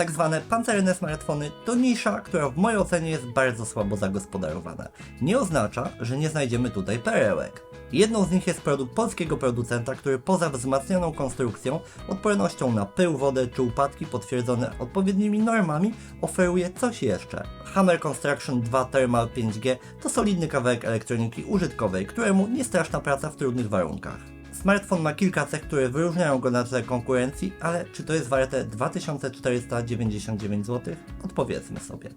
Tak zwane pancerne smartfony to nisza, która w mojej ocenie jest bardzo słabo zagospodarowana. Nie oznacza, że nie znajdziemy tutaj perełek. Jedną z nich jest produkt polskiego producenta, który poza wzmacnianą konstrukcją, odpornością na pył, wodę czy upadki potwierdzone odpowiednimi normami, oferuje coś jeszcze. Hammer Construction 2 Thermal 5G to solidny kawałek elektroniki użytkowej, któremu nie straszna praca w trudnych warunkach. Smartfon ma kilka cech, które wyróżniają go na tle konkurencji, ale czy to jest warte 2499 zł? Odpowiedzmy sobie.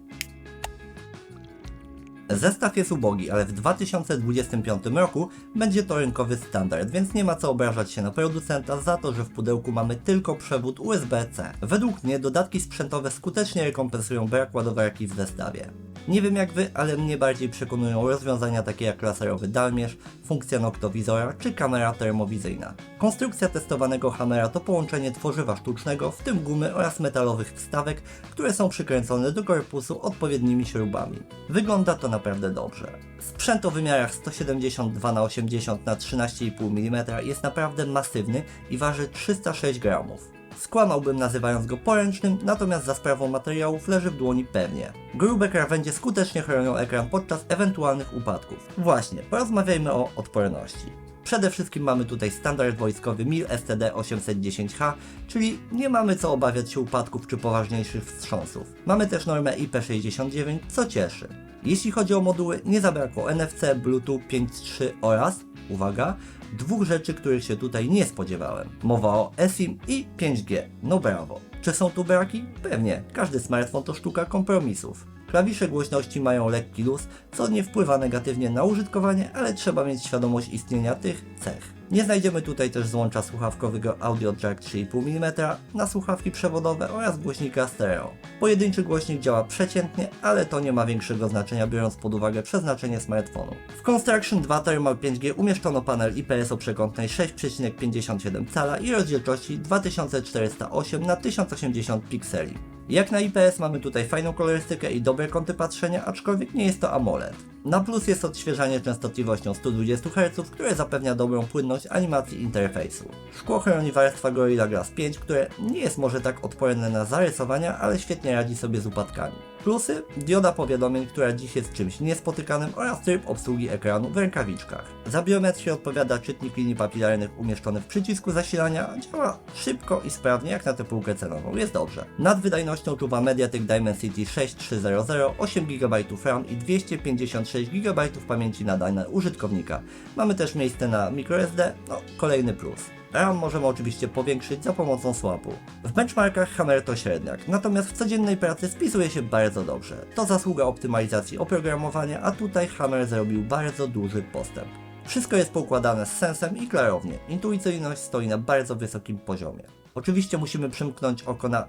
Zestaw jest ubogi, ale w 2025 roku będzie to rynkowy standard, więc nie ma co obrażać się na producenta za to, że w pudełku mamy tylko przewód USB-C. Według mnie dodatki sprzętowe skutecznie rekompensują brak ładowarki w zestawie. Nie wiem jak wy, ale mnie bardziej przekonują rozwiązania takie jak laserowy dalmierz, funkcja noktowizora czy kamera termowizyjna. Konstrukcja testowanego Hammera to połączenie tworzywa sztucznego, w tym gumy oraz metalowych wstawek, które są przykręcone do korpusu odpowiednimi śrubami. Wygląda to naprawdę dobrze. Sprzęt o wymiarach 172 na 80 na 13,5 mm jest naprawdę masywny i waży 306 gramów. Skłamałbym nazywając go poręcznym, natomiast za sprawą materiałów leży w dłoni pewnie. Grube krawędzie skutecznie chronią ekran podczas ewentualnych upadków. Właśnie, porozmawiajmy o odporności. Przede wszystkim mamy tutaj standard wojskowy MIL STD 810H, czyli nie mamy co obawiać się upadków czy poważniejszych wstrząsów. Mamy też normę IP69, co cieszy. Jeśli chodzi o moduły, nie zabrakło NFC, Bluetooth 5.3 oraz, uwaga, dwóch rzeczy, których się tutaj nie spodziewałem. Mowa o eSIM i 5G. No brawo. Czy są tu braki? Pewnie. Każdy smartfon to sztuka kompromisów. Klawisze głośności mają lekki luz, co nie wpływa negatywnie na użytkowanie, ale trzeba mieć świadomość istnienia tych cech. Nie znajdziemy tutaj też złącza słuchawkowego Audio Jack 3,5 mm na słuchawki przewodowe oraz głośnika stereo. Pojedynczy głośnik działa przeciętnie, ale to nie ma większego znaczenia biorąc pod uwagę przeznaczenie smartfonu. W Construction 2 Thermal 5G umieszczono panel IPS o przekątnej 6,57 cala i rozdzielczości 2408 na 1080 pikseli. Jak na IPS mamy tutaj fajną kolorystykę i dobre kąty patrzenia, aczkolwiek nie jest to AMOLED. Na plus jest odświeżanie częstotliwością 120 Hz, które zapewnia dobrą płynność animacji interfejsu. Szkło chroni warstwa Gorilla Glass 5, które nie jest może tak odporne na zarysowania, ale świetnie radzi sobie z upadkami. Plusy? Dioda powiadomień, która dziś jest czymś niespotykanym oraz tryb obsługi ekranu w rękawiczkach. Za biometrię odpowiada czytnik linii papilarnych umieszczony w przycisku zasilania, działa szybko i sprawnie jak na tę półkę cenową, jest dobrze. Nad wydajnością czuwa Mediatek Dimensity 6300, 8 GB RAM i 256 GB pamięci na dane użytkownika. Mamy też miejsce na microSD, no kolejny plus. RAM możemy oczywiście powiększyć za pomocą swapu. W benchmarkach Hammer to średniak, natomiast w codziennej pracy spisuje się bardzo dobrze. To zasługa optymalizacji oprogramowania, a tutaj Hammer zrobił bardzo duży postęp. Wszystko jest poukładane z sensem i klarownie. Intuicyjność stoi na bardzo wysokim poziomie. Oczywiście musimy przymknąć oko na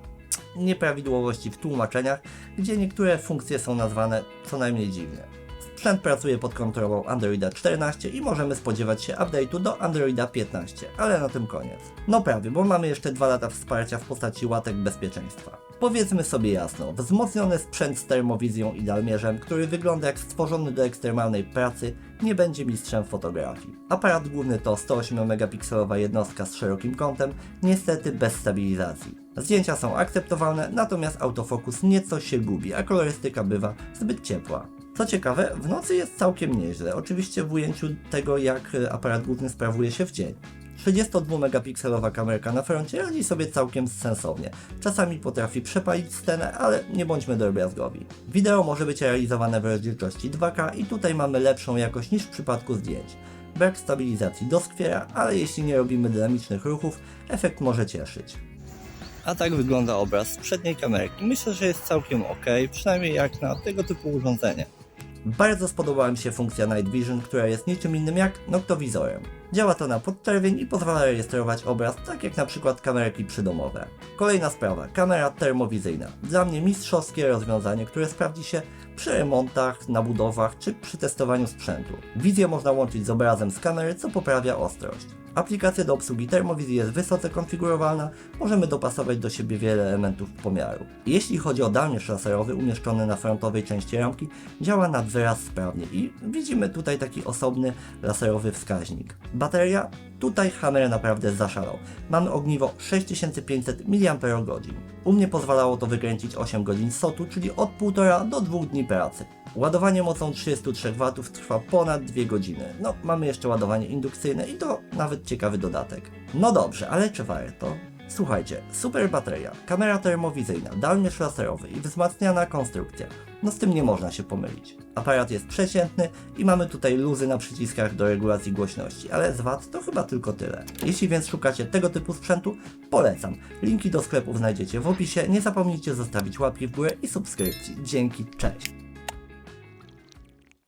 nieprawidłowości w tłumaczeniach, gdzie niektóre funkcje są nazwane co najmniej dziwnie. Sprzęt pracuje pod kontrolą Androida 14 i możemy spodziewać się update'u do Androida 15, ale na tym koniec. No prawie, bo mamy jeszcze 2 lata wsparcia w postaci łatek bezpieczeństwa. Powiedzmy sobie jasno, wzmocniony sprzęt z termowizją i dalmierzem, który wygląda jak stworzony do ekstremalnej pracy, nie będzie mistrzem fotografii. Aparat główny to 108 megapikselowa jednostka z szerokim kątem, niestety bez stabilizacji. Zdjęcia są akceptowalne, natomiast autofokus nieco się gubi, a kolorystyka bywa zbyt ciepła. Co ciekawe, w nocy jest całkiem nieźle, oczywiście w ujęciu tego jak e, aparat główny sprawuje się w dzień. 32-megapikselowa kamerka na froncie radzi sobie całkiem sensownie. Czasami potrafi przepalić scenę, ale nie bądźmy drobiazgowi. Wideo może być realizowane w rozdzielczości 2K i tutaj mamy lepszą jakość niż w przypadku zdjęć. Brak stabilizacji doskwiera, ale jeśli nie robimy dynamicznych ruchów, efekt może cieszyć. A tak wygląda obraz z przedniej kamerki. Myślę, że jest całkiem ok, przynajmniej jak na tego typu urządzenie. Bardzo spodobała mi się funkcja Night Vision, która jest niczym innym jak noktowizorem. Działa to na podczerwień i pozwala rejestrować obraz, tak jak na przykład kamerki przydomowe. Kolejna sprawa, kamera termowizyjna. Dla mnie mistrzowskie rozwiązanie, które sprawdzi się przy remontach, nabudowach czy przy testowaniu sprzętu. Wizję można łączyć z obrazem z kamery, co poprawia ostrość. Aplikacja do obsługi termowizji jest wysoce konfigurowalna, możemy dopasować do siebie wiele elementów pomiaru. Jeśli chodzi o dalmierz laserowy umieszczony na frontowej części ramki, działa nad wyraz sprawnie i widzimy tutaj taki osobny laserowy wskaźnik. Bateria Tutaj Hammer naprawdę zaszalał. Mamy ogniwo 6500 mAh. U mnie pozwalało to wykręcić 8 godzin sotu, czyli od 1,5 do 2 dni pracy. Ładowanie mocą 33 W trwa ponad 2 godziny. No, mamy jeszcze ładowanie indukcyjne i to nawet ciekawy dodatek. No dobrze, ale czy warto? Słuchajcie, super bateria, kamera termowizyjna, dalmierz laserowy i wzmacniana konstrukcja. No z tym nie można się pomylić. Aparat jest przeciętny i mamy tutaj luzy na przyciskach do regulacji głośności, ale z VAT to chyba tylko tyle. Jeśli więc szukacie tego typu sprzętu, polecam. Linki do sklepów znajdziecie w opisie. Nie zapomnijcie zostawić łapki w górę i subskrypcji. Dzięki, cześć!